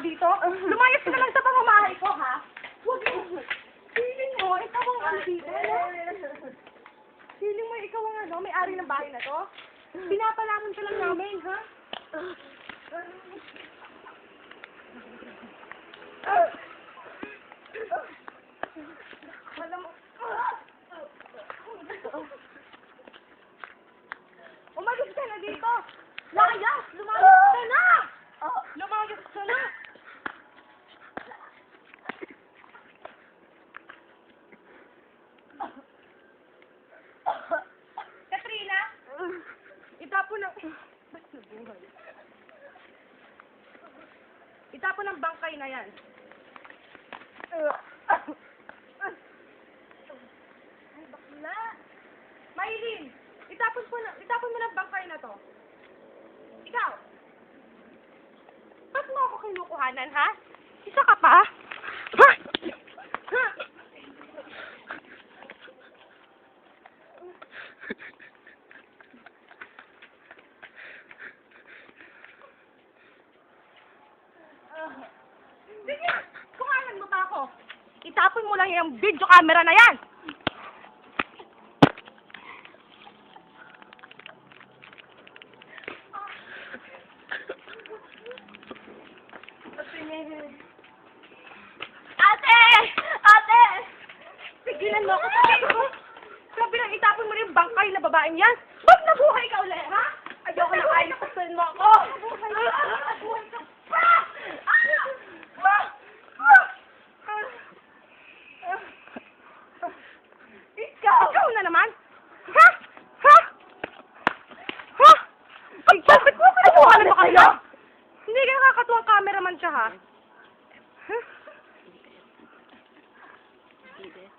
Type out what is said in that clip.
dito. Lumayas ka na lang sa pamamahay ko, ha? Huwag. Feeling mo, ikaw ang ano dito? Feeling mo, ikaw ang ano, may-ari ng bahay na to? Pinapalamon ka lang namin, ha? Alam mo, Umalis ka na dito! Layas! Lumayas ka na! Lumayas ka na! Katrina! Itapon ng... Ba't nabuhay? Itapon ng bangkay na yan. Ay, bakla! Maylin! Itapon mo na, itapon mo ng bangkay na to. Ikaw! Ba't mo ako kinukuhanan, ha? Isa ka pa? Ha? Sige! Kuhanan mo pa ako! Itapon mo lang yung video camera na yan! Ate! Ate! Sigilan mo ako sabi lang itapon mo na yung bangkay na babaeng yan. Ba't nabuhay ka ulit, ha? Ayoko na kayo napasan mo ako. Nabuhay ka. Nabuhay ka pa! Ah! Ma! Ah! Ikaw! Ikaw na naman? Ha? Ha? Ha? Ay, bakit mo kinukuhanan mo kayo? Hindi ka nakakatuwang cameraman siya, ha? ABS.